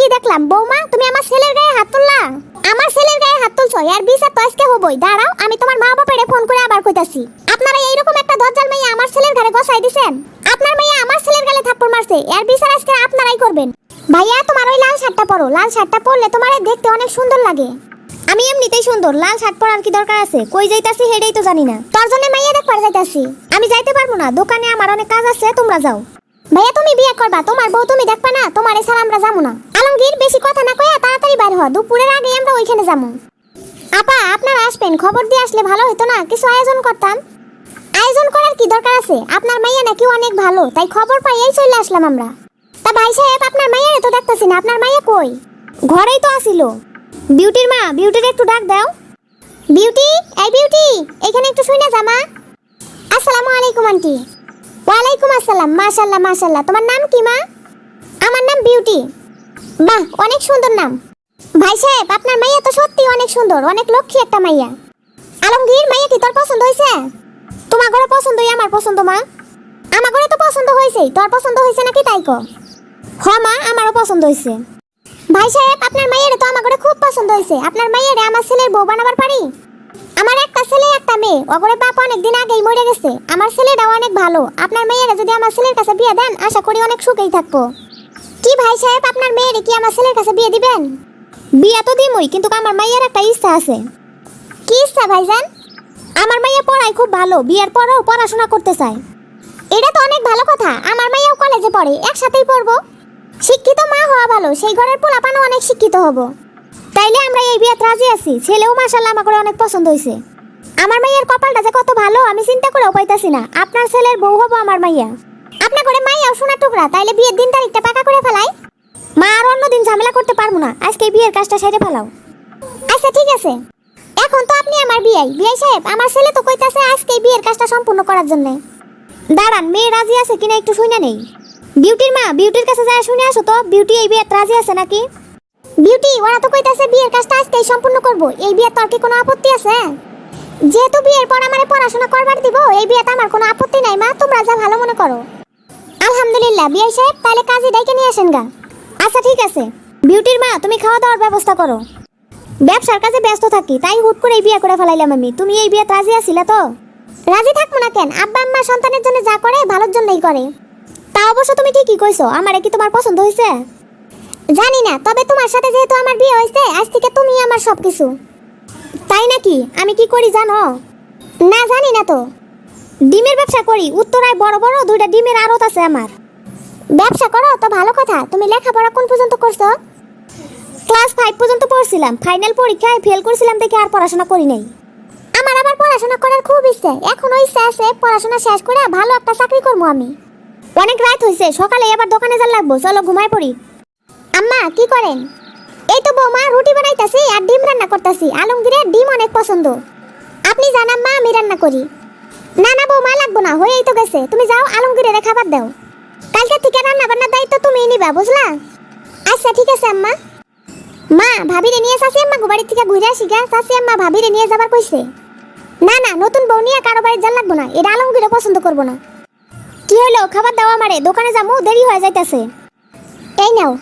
কি দেখলাম? বৌমা, তুমি আমার ছেলের গায়ে হাত তুললা? আমার ছেলের গায়ে হাত তুলছো? আর বিচার তো আজকে হবই। দাঁড়াও, আমি তোমার মা বাপেরে ফোন করে আবার কইতাছি। আপনারা এইরকম একটা দজ্জাল মাইয়া আমার ছেলের ঘরে গসাই দিছেন? আপনার মাইয়া আমার ছেলের গালে থাপ্পড় মারছে। এর বিচার আজকে আপনারাই করবেন। ভাইয়া, তোমার ওই লাল শার্টটা পরো। লাল শার্টটা পরলে তোমার দেখতে অনেক সুন্দর লাগে। আমি এমনিতেই সুন্দর। লাল শার্ট পরার কি দরকার আছে? কই যাইতাছি হেডেই তো জানি না। তোর জন্য মাইয়া দেখবার যাইতাছি। আমি যাইতে পারব না। দোকানে আমার অনেক কাজ আছে, তোমরা যাও। ভাইয়া, তুমি বিয়ে করবা। তোমার বউ তুমি দেখবা না। তোমার এছাড়া আমরা যাব না। আলমগীর বেশি কথা না কইয়া তাড়াতাড়ি বাইর হওয়া দুপুরের আগে আমরা ওইখানে যাব আপা, আপনারা আসবেন, খবর দিয়ে আসলে ভালো হতো না, কিছু আয়োজন করতাম। আয়োজন করার কি দরকার আছে? আপনার মাইয়া নাকি অনেক ভালো, তাই খবর পাইয়াই চলে আসলাম আমরা। তা ভাই সাহেব, আপনার মাইয়ারে তো দেখতেছি না, আপনার মাইয়া কই? ঘরেই তো আসিল। বিউটির মা, বিউটির একটু ডাক দাও। বিউটি, এই বিউটি, এখানে একটু শুনে জামা আসসালামু আলাইকুম, আন্টি। ওয়ালাইকুম আসসালাম, মাশাল্লাহ মাশাল্লাহ। তোমার নাম কি মা? আমার নাম বিউটি। বাহ, অনেক সুন্দর নাম। ভাই সাহেব, আপনার মাইয়া তো সত্যি অনেক সুন্দর, অনেক লক্ষ্মী একটা মাইয়া। আলমগীর, মাইয়া কি তোর পছন্দ হয়েছে? তোমার ঘরে পছন্দই আমার পছন্দ, মা। আমার ঘরে তো পছন্দ হয়েছেই, তোর পছন্দ হয়েছে নাকি তাই কো? হ, মা, আমারও পছন্দ হয়েছে। ভাই সাহেব, আপনার মাইয়ারে তো আমার ঘরে খুব পছন্দ হয়েছে। আপনার মাইয়ারে আমার ছেলের বউ বানাবার পারি? আমার একটা ছেলে, একটা মেয়ে। ওগরে বাপ অনেক দিন আগেই মরে গেছে। আমার ছেলেটাও অনেক ভালো। আপনার মেয়েরা যদি আমার ছেলের কাছে বিয়ে দেন, আশা করি অনেক সুখেই থাকব। কি ভাই সাহেব, আপনার মেয়ের কি আমার ছেলের কাছে বিয়ে দিবেন? বিয়ে তো দিমই, কিন্তু আমার মাইয়ের একটা ইচ্ছা আছে। কি ইচ্ছা ভাইজান? আমার মাইয়া পড়ায় খুব ভালো, বিয়ের পরেও পড়াশোনা করতে চায়। এটা তো অনেক ভালো কথা, আমার মাইয়াও কলেজে পড়ে, একসাথেই পড়ব। শিক্ষিত মা হওয়া ভালো, সেই ঘরের পোলাপানও অনেক শিক্ষিত হব। তাইলে আমরা এই বিয়াত রাজি আছি, ছেলেও মাসাল্লাহ আমার করে অনেক পছন্দ হয়েছে আমার মাইয়ার কপালটা যে কত ভালো, আমি চিন্তা করেও পাইতাছি না, আপনার ছেলের বউ হব আমার মাইয়া। আপনার করে মাইয়াও সোনা টুকরা, তাইলে বিয়ের দিন তারিখটা পাকা করে ফেলাই। মা আর অন্যদিন ঝামেলা করতে পারব না, আজকে বিয়ের কাজটা সেরে ফেলাও। আচ্ছা ঠিক আছে। এখন তো আপনি আমার বিয়াই। বিয়াই সাহেব, আমার ছেলে তো কইতাছে আজকে বিয়ের কাজটা সম্পূর্ণ করার জন্য। দাঁড়ান, মেয়ে রাজি আছে কিনা একটু শুনে নেই। বিউটির মা, বিউটির কাছে যায় শুনে আসো তো। বিউটি এই বিয়েতে রাজি আছে নাকি? বিউটি, ওরা তো কইতাছে বিয়ের কাজটা আজকেই সম্পূর্ণ করব। এই বিয়ে তোর কি কোনো আপত্তি আছে? যেহেতু বিয়ের পর আমারে পড়াশোনা করবার দিব, এই বিয়েতে আমার কোনো আপত্তি নাই মা, তোমরা যা ভালো মনে করো। আলহামদুলিল্লাহ বিয়াই সাহেব, তাহলে কাজে ডাইকে নিয়ে আসেন গা। আচ্ছা ঠিক আছে। বিউটির মা, তুমি খাওয়া দাওয়ার ব্যবস্থা করো। ব্যবসার কাজে ব্যস্ত থাকি, তাই হুট করে এই বিয়ে করে ফেলাইলাম আমি। তুমি এই বিয়ে রাজি আছিলা তো? রাজি থাকব না কেন? আব্বা আম্মা সন্তানের জন্য যা করে, ভালোর জন্যই করে। তা অবশ্য তুমি ঠিকই কইছো, আমার কি তোমার পছন্দ হয়েছে জানি না, তবে তোমার সাথে যেহেতু আমার বিয়ে হয়েছে আজ থেকে তুমি আমার সবকিছু। তাই নাকি? আমি কি করি জানো? না, জানি না তো। ডিমের ব্যবসা করি, উত্তরায় বড় বড় দুইটা ডিমের আড়ত আছে আমার। ব্যবসা করো, তো ভালো কথা, তুমি লেখাপড়া কোন পর্যন্ত করছ? ক্লাস ফাইভ পর্যন্ত পড়ছিলাম, ফাইনাল পরীক্ষায় ফেল করছিলাম দেখে আর পড়াশোনা করি নাই। আমার আবার পড়াশোনা করার খুব ইচ্ছে, এখনও ইচ্ছা আছে, পড়াশোনা শেষ করে ভালো একটা চাকরি করব আমি। অনেক রাত হয়েছে সকালে আবার দোকানে যা লাগবো, চলো ঘুমায় পড়ি। আম্মা, কি করেন? এই তো বৌমা, রুটি বানাইতাছি আর ডিম রান্না করতেছি, আলমগীরের ডিম অনেক পছন্দ। আপনি জানান মা, আমি রান্না করি। না না, বৌমা, লাগবো না, হয়েই তো গেছে। তুমি যাও, আলমগীরের খাবার দাও। কালকে থেকে রান্না বান্নার দায়িত্ব তুমি নিবা, বুঝলা? আচ্ছা ঠিক আছে, আম্মা। মা, ভাবিরে নিয়ে চাচি আম্মা বাড়ি থেকে ঘুরে আসি গা। চাচি আম্মা, ভাবিরে নিয়ে যাবার কইছে। না না, নতুন বউ নিয়ে কারও বাড়ি যান লাগবো না, এটা আলমগীরে পছন্দ করব না। কি হলো খাবার দাও আমারে, দোকানে যাব দেরি হয়ে যাইতাছে। এই নাও।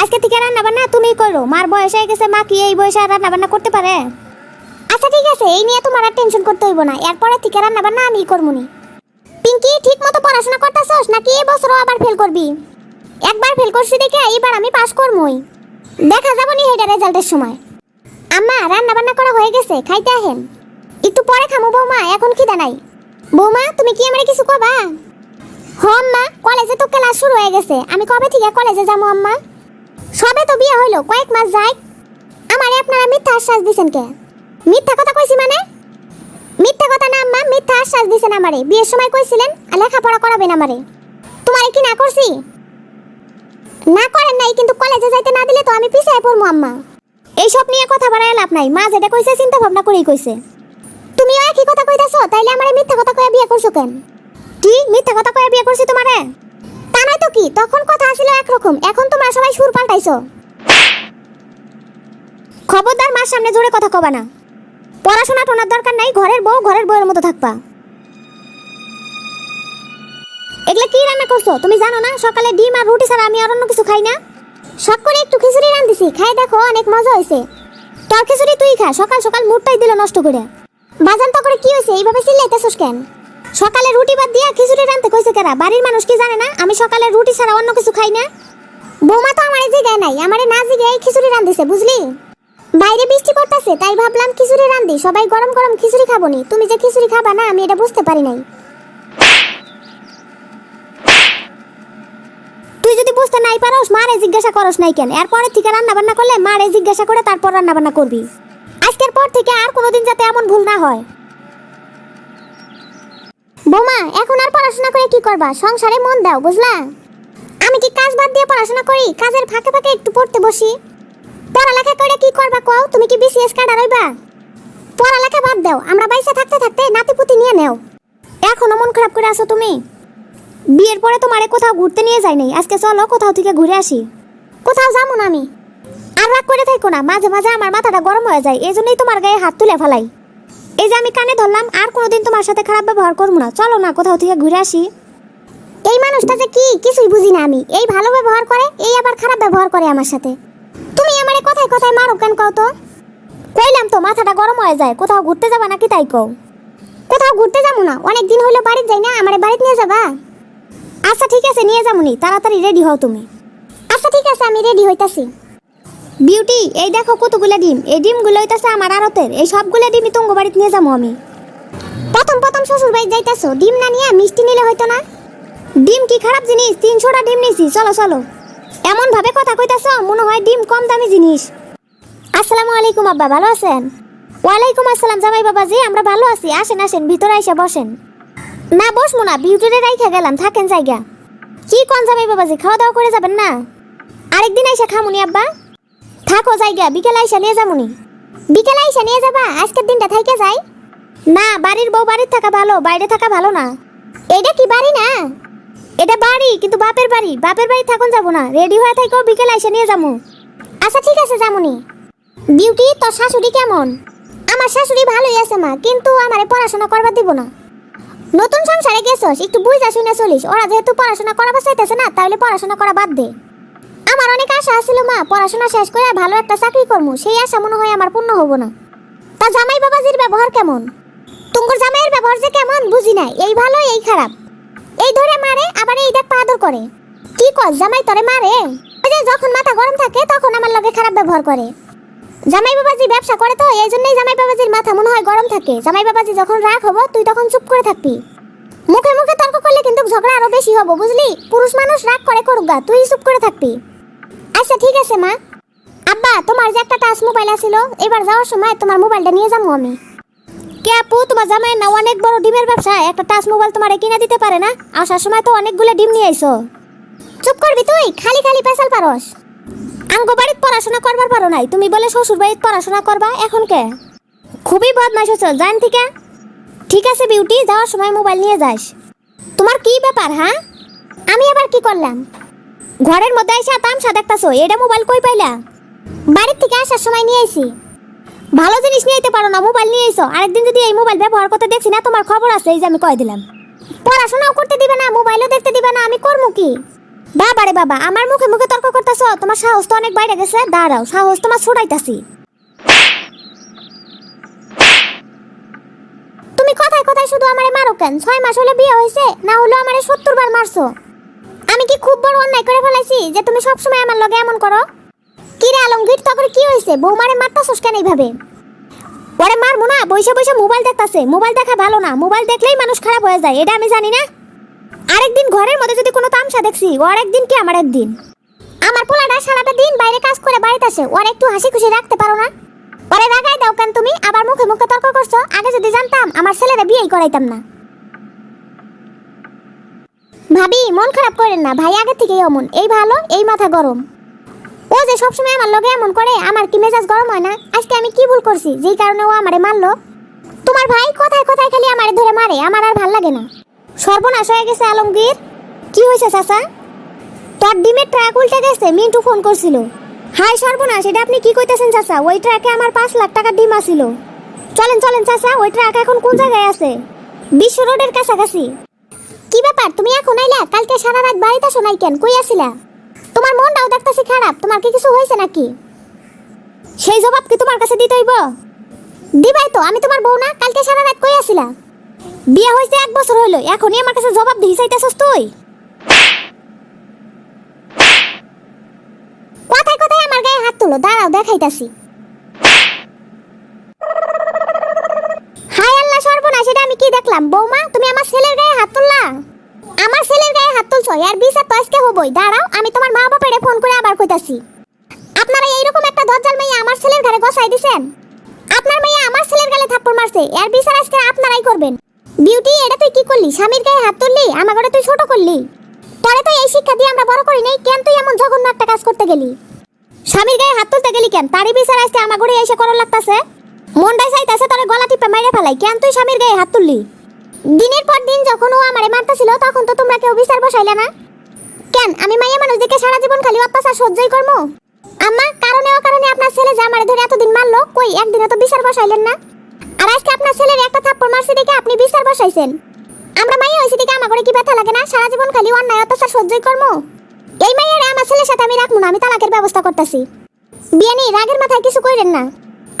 আজকে থেকে রান্না বান্না তুমি করো, মার বয়স হয়ে গেছে, মা কি এই বয়সে আর রান্না বান্না করতে পারে? আচ্ছা ঠিক আছে, এই নিয়ে তোমার আর টেনশন করতে হইব না। এরপরে থেকে রান্না বান্না আমি করব নি। পিঙ্কি ঠিক মতো পড়াশোনা করতেছস? নাকি এই বছরও আবার ফেল করবি? একবার ফেল করছি দেখে এবার আমি পাস করবই দেখা যাব নি হেটা রেজাল্টের সময়। আম্মা রান্না বান্না করা হয়ে গেছে, খাইতে আহেন একটু পরে খামো বৌমা, এখন খিদা নাই। বৌমা, তুমি কি আমারে কিছু কবা? হ, আম্মা, কলেজে তো ক্লাস শুরু হয়ে গেছে। আমি কবে থেকে কলেজে যাব, আম্মা? সবে তো বিয়ে হইল, কয়েক মাস যাই আমারে আপনারা মিথ্যা আশ্বাস দিছেন কে? মিথ্যা কথা কইছি মানে? মিথ্যা কথা না আম্মা মিথ্যা আশ্বাস দিছেন আমারে। বিয়ের সময় কইছিলেন লেখাপড়া করাবেন আমারে। তোমারে কি না করছি? না করেন নাই, কিন্তু কলেজে যাইতে না দিলে তো আমি পিছায় পড়ব আম্মা। এইসব নিয়ে কথা বাড়ায় লাভ নাই। মা যেটা কইছে চিন্তা ভাবনা করেই কইছে। তুমিও একই কথা কইতাছো, তাইলে আমারে মিথ্যা কথা কয়ে বিয়ে করছ কেন? কি? মিথ্যা কথা কয়ে বিয়ে করছি তোমারে? তা নয় তো কি? তখন কথা ছিল একরকম। এখন তোমরা সবাই সুর পাল্টাইছো। খবরদার মার সামনে জোরে কথা কবা না। পড়াশোনা টোনার দরকার নাই, ঘরের বউ, ঘরের বউয়ের মতো থাকবা। এগুলা কি রান্না করছ? তুমি জানো না, সকালে ডিম আর রুটি ছাড়া আমি আর অন্য কিছু খাই না? শখ করে একটু খিচুড়ি রান্ধিছি খাই দেখো, অনেক মজা হয়েছে। তোর খিচুড়ি তুই খা, সকাল সকাল মুডটাই দিল নষ্ট করে। বাজান তো করে কি হয়েছে, এইভাবে চিল্লাইতেছস কেন? সকালে রুটি বাদ দিয়া খিচুড়ি রানতে কইছে কেরা? বাড়ির মানুষ কি জানে না, আমি সকালে রুটি ছাড়া অন্য কিছু খাই না? বৌমা তো আমারে জিগায় নাই, আমারে না জিগায় খিচুড়ি রান্ধিছে বুঝলি? বাইরে বৃষ্টি পড়তাছে, তাই ভাবলাম খিচুড়ি রান্ধি সবাই গরম গরম খিচুড়ি খাব নি তুমি যে খিচুড়ি খাবা না, আমি এটা বুঝতে পারি নাই। তুই যদি বুঝতে নাই পারোস, মারে জিজ্ঞাসা করস নাই কেন? এরপরে থেকে রান্না বান্না করলে মারে জিজ্ঞাসা করে তারপর রান্না বান্না করবি। আজকের পর থেকে আর কোনোদিন যাতে এমন ভুল না হয়। বোমা, এখন আর পড়াশোনা করে কি করবা? সংসারে মন দাও, বুঝলা? আমি কি কাজ বাদ দিয়ে পড়াশোনা করি? কাজের ফাঁকে ফাঁকে একটু পড়তে বসি। পড়ালেখা করে কি করবা কও? তুমি কি বিসিএস কার্ড রইবা পড়ালেখা বাদ দাও, আমরা বাইসে থাকতে থাকতে নাতি নাতিপুতি নিয়ে নেও। এখনও মন খারাপ করে আছো তুমি? বিয়ের পরে তোমারে কোথাও ঘুরতে নিয়ে যাই নাই। আজকে চলো কোথাও থেকে ঘুরে আসি। কোথাও যাব না আমি। আর রাগ করে থাকো না, মাঝে মাঝে আমার মাথাটা গরম হয়ে যায় এই জন্যই তোমার গায়ে হাত তুলে ফেলাই। এই যে আমি কানে ধরলাম, আর কোনোদিন তোমার সাথে খারাপ ব্যবহার করব না। চলো না কোথাও থেকে ঘুরে আসি। এই মানুষটা যে কি, কিছুই বুঝি না আমি। এই ভালো ব্যবহার করে, এই আবার খারাপ ব্যবহার করে আমার সাথে। তুমি আমারে কথায় কথায় মারো কেন কও তো? কইলাম তো, মাথাটা গরম হয়ে যায়, কোথাও ঘুরতে যাবা নাকি তাই কও? কোথাও ঘুরতে যাব না, অনেক দিন হইল বাড়িতে যাই না, আমারে বাড়িতে নিয়ে যাবা? আচ্ছা ঠিক আছে, নিয়ে যাবনি তাড়াতাড়ি রেডি হও তুমি। আচ্ছা ঠিক আছে, আমি রেডি হইতাছি। বিউটি, এই দেখো কতগুলো ডিম, এই ডিমগুলো হইতাছে আমার আড়তের, এই সবগুলো ডিমই তোমার বাড়িতে নিয়ে যাব আমি। প্রথম প্রথম শ্বশুর বাড়ি যাইতাছো, ডিম না নিয়ে মিষ্টি নিলে হইতো না? ডিম কি খারাপ জিনিস? তিনশোটা ডিম নিছি, চলো চলো। এমন ভাবে কথা কইতাছ, মনে হয় ডিম কম দামি জিনিস। আসসালামু আলাইকুম, আব্বা, ভালো আছেন? ওয়ালাইকুম আসসালাম, জামাই বাবাজি, আমরা ভালো আছি। আসেন আসেন, ভিতরে এসে বসেন। না, বসবো না, বিউটিরে রাইখা গেলাম, থাকেন জায়গা। কি কোন জামাই বাবাজি খাওয়া দাওয়া করে যাবেন না? আরেকদিন আইসা খামুনি, আব্বা। থাকো জায়গা, বিকেলে আইসা নিয়ে যামুনি। বিকেলে আইসা নিয়ে যাবা, আজকের দিনটা থাইকে যাই না, বাড়ির বউ বাড়ির থাকা ভালো, বাইরে থাকা ভালো না। এটা কি বাড়ি না? এটা বাড়ি, কিন্তু বাপের বাড়ি। বাপের বাড়ি থাকুন যাব না। রেডি হয়ে থাকো, বিকেলে এসে নিয়ে যাব। আচ্ছা ঠিক আছে, যামুনি। বিউটি তোর শাশুড়ি কেমন? আমার শাশুড়ি ভালোই আছে, মা, কিন্তু আমারে পড়াশোনা করবার দিব না। নতুন সংসারে গেছস, একটু বুঝা শুনে চলিস। ওরা যেহেতু পড়াশোনা করাবার চাইতেছে না, তাহলে পড়াশোনা করা বাদ দে। আমার অনেক আশা আছিল, মা, পড়াশোনা শেষ করে ভালো একটা চাকরি করব সেই আশা মনে হয় আমার পূর্ণ হব না। তা জামাই বাবাজির ব্যবহার কেমন? তুঙ্গুর জামাইয়ের ব্যবহার যে কেমন, বুঝি না এই ভালো এই খারাপ। এই ধরে মারে, আবার এই দেখ পাদর করে। কি কর জামাই তরে মারে? ওই যে যখন মাথা গরম থাকে, তখন আমার লগে খারাপ ব্যবহার করে। জামাই বাবাজি ব্যবসা করে তো, এই জন্যই জামাই বাবাজির মাথা মনে হয় গরম থাকে। জামাই বাবাজি যখন রাগ হব, তুই তখন চুপ করে থাকবি। মুখে মুখে তর্ক করলে কিন্তু ঝগড়া আরও বেশি হব, বুঝলি? পুরুষ মানুষ রাগ করে করুক গা, তুই চুপ করে থাকবি। আচ্ছা ঠিক আছে, মা। আব্বা, তোমার যে একটা টাচ মোবাইল আছিল, এবার যাওয়ার সময় তোমার মোবাইলটা নিয়ে যাব আমি। কে আপু, তোমার জামাই না অনেক বড় ডিমের ব্যবসা, একটা টাচ মোবাইল তোমার কিনে দিতে পারে না? আসার সময় তো অনেকগুলো ডিম নিয়ে আইছো। চুপ করবি তুই, খালি খালি পেশাল পারস। আঙ্গ বাড়িতে পড়াশোনা করবার পারো নাই, তুমি বলে শ্বশুর বাড়িতে পড়াশোনা করবা, এখন কে? খুবই বদমাইশ হচ্ছ জান থেকে? ঠিক আছে বিউটি, যাওয়ার সময় মোবাইল নিয়ে যাস। তোমার কি ব্যাপার হ্যাঁ? আমি আবার কি করলাম? ঘরের মধ্যে এসে তামসা দেখতাছো, এটা মোবাইল কই পাইলা? বাড়ির থেকে আসার সময় নিয়ে আইছি। ভালো জিনিস নিয়ে আইতে পারো না মোবাইল নিয়ে এসো আরেকদিন যদি এই মোবাইল ব্যবহার করতে দেখছি না, তোমার খবর আছে, এই যে আমি কয় দিলাম। পড়াশোনাও করতে দিবে না মোবাইলও দেখতে দিবে না, আমি করব কি? বাবা রে বাবা, আমার মুখে মুখে তর্ক করতেছ, তোমার সাহস তো অনেক বাইরে গেছে, দাঁড়াও, সাহস তোমার ছুটাইতাছি। তুমি কথায় কথায় শুধু আমারে মারো কেন? ছয় মাস হলে বিয়ে হয়েছে, না হলো আমারে সত্তর বার মারছো। আমি কি খুব বড় অন্যায় করে ফেলাইছি যে তুমি সবসময় আমার লগে এমন করো? কি রে আলমগীর তখন কি হয়েছে? বৌমারে মারতাছস কেন এইভাবে? ওরে মারমু না বসে বসে মোবাইল দেখতাছে। মোবাইল দেখা ভালো না, মোবাইল দেখলেই মানুষ খারাপ হয়ে যায়, এটা আমি জানি না। আরেকদিন ঘরের মধ্যে যদি কোনো তামসা দেখছি ওর একদিন কি আমার একদিন? আমার পোলাটা সারাটা দিন বাইরে কাজ করে বাড়িতে আসে, ওর একটু হাসি খুশি রাখতে পারো না। ওরে রাগাই দাও কেন তুমি? আবার মুখে মুখে তর্ক করছ? আগে যদি জানতাম, আমার ছেলেরা বিয়েই করাইতাম না। ভাবি, মন খারাপ করেন না, ভাই আগে থেকেই অমন, এই ভালো, এই মাথা গরম। ও যে সবসময় আমার লগে এমন করে, আমার কি মেজাজ গরম হয় না? আজকে আমি কি ভুল করছি? যেই কারণে ও আমারে মারলো। তোমার ভাই কথায় কথায় খালি আমারে ধরে মারে, আমার আর ভালো লাগে না। সর্বনাশ হয়ে গেছে আলমগীর। কি হয়েছে, চাচা? তোর ডিমের ট্রাক উল্টে গেছে, মিন্টু ফোন করছিল। হাই সর্বনাশ, এটা আপনি কি কইতেছেন, চাচা? ওই ট্রাকে আমার পাঁচ লাখ টাকার ডিম আছিল। চলেন চলেন, চাচা, ওই ট্রাক এখন কোন জায়গায় আছে? বিশ্ব রোডের কাছাকাছি। কি ব্যাপার, তুমি এখন আইলা? কালকে সারা রাত বাড়িতে শোনাই কেন? কই আছিলা তোমার মনটাও দেখতেছি খারাপ। তোমার কি কিছু হয়েছে নাকি? সেই জবাব কি তোমার কাছে দিতে হইব? দিবাই তো, আমি তোমার বউ না, কালকে সারা রাত কই আসিলা? বিয়ে হয়েছে এক বছর হইল, এখনই আমার কাছে জবাব দিই চাইতেছস তুই? কথায় কথায় আমার গায়ে হাত তুলো, দাঁড়াও, দেখাইতাছি। হায় আল্লাহ, সর্বনাশ, এটা আমি কি দেখলাম? বৌমা তুমি আমার ছেলের গায়ে হাত তুললা? আমার ছেলের গায়ে হাত তুলছো, এর বিচার তো আজকে হবই। দাঁড়াও, আমি তোমার মা বাবারে ফোন করে আবার কইতাছি। আপনারা এইরকম একটা দজ্জাল মেয়ে আমার ছেলের ঘরে গসাই দিছেন? আপনার মেয়ে আমার ছেলের গালে থাপ্পড় মারছে, এর বিচার আজকে আপনারাই করবেন। বিউটি, এটা তুই কি করলি? স্বামীর গায়ে হাত তুললি? আমার ঘরে তুই ছোট করলি? পরে তো এই শিক্ষা দিয়ে আমরা বড় করি নাই, কেন তুই এমন জঘন্য একটা কাজ করতে গেলি? স্বামীর গায়ে হাত তুলতে গেলি কেন? তারই বিচার আজকে আমার ঘরে এসে করার লাগতাছে? মনটাই চাইতাছে তোরে গলা টিপে মাইরে ফেলাই, কেন তুই স্বামীর গায়ে হাত তুললি? দিনের পর দিন যখন ও আমারে মারতেছিল, তখন তো তোমরা কেউ বিচার বসাইলে না। কেন? আমি মাইয়া মানুষ দেখে সারা জীবন খালি অত্যাচার সহ্যই করব আম্মা, কারণে ও কারণে আপনার ছেলে যে আমারে ধরে এতদিন মারলো, কই একদিনে তো বিচার বসাইলেন না? আর আজকে আপনার ছেলের একটা থাপ্পড় মারছে দেখে আপনি বিচার বসাইছেন। আমরা মাইয়া হয়েছি দেখে আমার কি ব্যথা লাগে না? সারা জীবন খালি অন্যায় অত্যাচার সহ্যই করব এই মাইয়ারে আমার ছেলের সাথে আমি রাখব না, আমি তালাকের ব্যবস্থা করতেছি। বিয়ানি, রাগের মাথায় কিছু কইরেন না।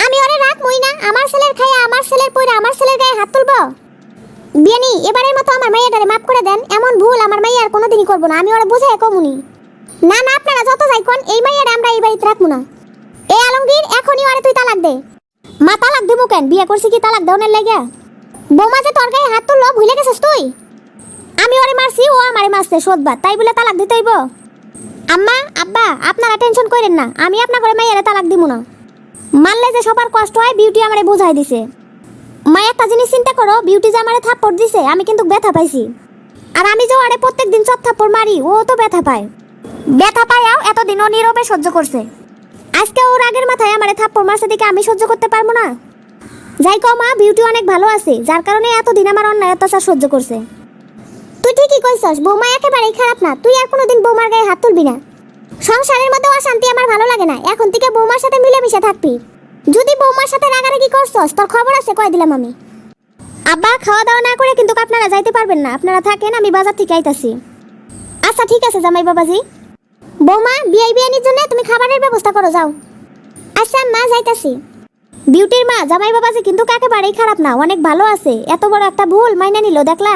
আমি ওরে রাখবই না, আমার ছেলের খাইয়া আমার ছেলের পয়রা আমার ছেলের গায়ে হাত তুলবো? বিয়ানি, এবারের মতো আমার মাইয়াটারে মাফ করে দেন, এমন ভুল আমার মাইয়া আর কোনোদিনই করব না, আমি ওরে বুঝাই কমুনি। না না, আপনারা যত যাই কোন, এই মাইয়ারে আমরা এই বাড়িতে রাখব না। এ আলমগীর, এখনই ওরে তুই তালাক দে। মা, তালাক দেবো কেন? বিয়ে করছি কি তালাক দেওয়ার লাগিয়া বৌমা যে তোর গায়ে হাত তুললো, ভুলে গেছিস তুই? আমি ওরে মারছি, ও আমারে মারছে শোধবার তাই বলে তালাক দিতে হইব? আম্মা, আব্বা, আপনারা টেনশন করেন না, আমি আপনার ঘরে মাইয়ারে তালাক দিব না। মানলে যে সবার কষ্ট হয়, বিউটি আমারে বোঝাই দিছে। মা, একটা জিনিস চিন্তা করো বিউটি যে আমারে থাপ্পড় দিছে, আমি কিন্তু ব্যথা পাইছি। আর আমি যে ওরে প্রত্যেক দিন চপ থাপ্পড় মারি, ও তো ব্যথা পায়। ব্যথা পায়াও এতদিন ও নীরবে সহ্য করছে। আজকে ওর আগের মাথায় আমারে থাপ্পড় মারছে দেখে আমি সহ্য করতে পারব না। যাই কও মা বিউটি অনেক ভালো আছে, যার কারণে এতদিন আমার অন্যায় অত্যাচার সহ্য করছে। তুই ঠিকই কইছস, বৌমা একেবারেই খারাপ না, তুই আর কোনোদিন বৌমার গায়ে হাত তুলবি না। সংসারের মধ্যে অশান্তি আমার ভালো লাগে না, এখন থেকে বৌমার সাথে মিলেমিশে থাকবি। যদি বৌমার সাথে রাগারাগি করছস, তোর খবর আছে, কয় দিলাম আমি। আব্বা, খাওয়া দাওয়া না করে কিন্তু আপনারা যাইতে পারবেন না। আপনারা থাকেন, আমি বাজার থেকে আইতাছি। আচ্ছা ঠিক আছে, জামাই বাবাজি। বৌমা বিয়ে বিয়ানির জন্য তুমি খাবারের ব্যবস্থা করো, যাও। আচ্ছা মা, যাইতাছি। বিউটির মা, জামাই বাবাজি কিন্তু কাকে বাড়ি খারাপ না, অনেক ভালো আছে। এত বড় একটা ভুল মাইনা নিল, দেখলা?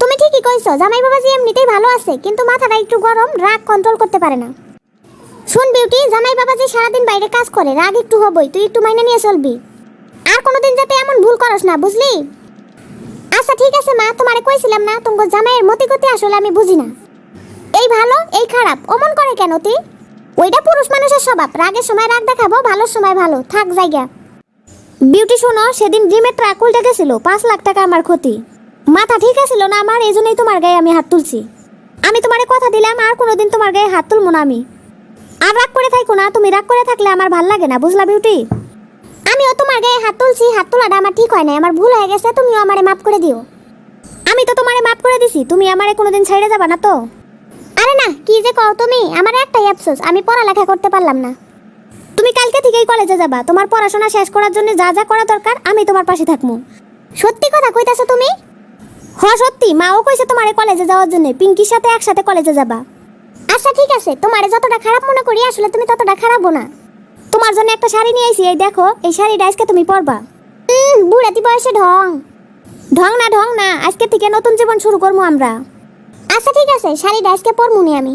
তুমি ঠিকই কইছো, জামাই বাবাজি এমনিতেই ভালো আছে, কিন্তু মাথাটা একটু গরম, রাগ কন্ট্রোল করতে পারে না। শুন বিউটি, জামাই বাবাজি সারাদিন বাইরে কাজ করে, রাগ একটু হবই, তুই একটু মাইনে নিয়ে চলবি। আর কোনোদিন যাতে এমন ভুল করস না, বুঝলি? আচ্ছা ঠিক আছে মা, তোমারে কইছিলাম না, তোমার জামাইয়ের মতি গতি আসলে আমি বুঝি না। এই ভালো, এই খারাপ, অমন করে কেন তুই? ওইটা পুরুষ মানুষের স্বভাব, রাগের সময় রাগ দেখাবো, ভালোর সময় ভালো, থাক, জায়গা। বিউটি, শোনো, সেদিন ড্রিমের ট্রাক উল্টে গেছিল, পাঁচ লাখ টাকা আমার ক্ষতি। মাথা ঠিক আছিল না আমার, এই জন্যই তোমার গায়ে আমি হাত তুলছি। আমি তোমারে কথা দিলাম, আর কোনোদিন তোমার গায়ে হাত তুলবো না আমি। আর রাগ করে থাকো না, তুমি রাগ করে থাকলে আমার ভালো লাগে না, বুঝলা বিউটি আমিও তোমার গায়ে হাত তুলছি, হাত তোলাটা আমার ঠিক হয় না আমার ভুল হয়ে গেছে, তুমিও আমারে মাফ করে দিও। আমি তো তোমারে মাফ করে দিছি, তুমি আমারে কোনোদিন ছেড়ে যাবা না তো? আরে না, কি যে কও তুমি, আমার একটাই আফসোস, আমি পড়ালেখা করতে পারলাম না। তুমি কালকে থেকেই কলেজে যাবা, তোমার পড়াশোনা শেষ করার জন্য যা যা করা দরকার, আমি তোমার পাশে থাকব সত্যি কথা কইতাছো তুমি? হ, সত্যি, মাও কইছে তোমারে কলেজে যাওয়ার জন্য, পিঙ্কির সাথে একসাথে কলেজে যাবা। আচ্ছা ঠিক আছে। তোমার যতটা খারাপ মনে করি, আসলে তুমি ততটা খারাপও না। তোমার জন্য একটা শাড়ি নিয়ে আইছি, এই দেখো, এই শাড়ি আজকে তুমি পরবা। বুড়াতি বয়সে ঢং। ঢং না ঢং না, আজকে থেকে নতুন জীবন শুরু করব আমরা। আচ্ছা ঠিক আছে, শাড়িটা আজকে পরমুনি আমি।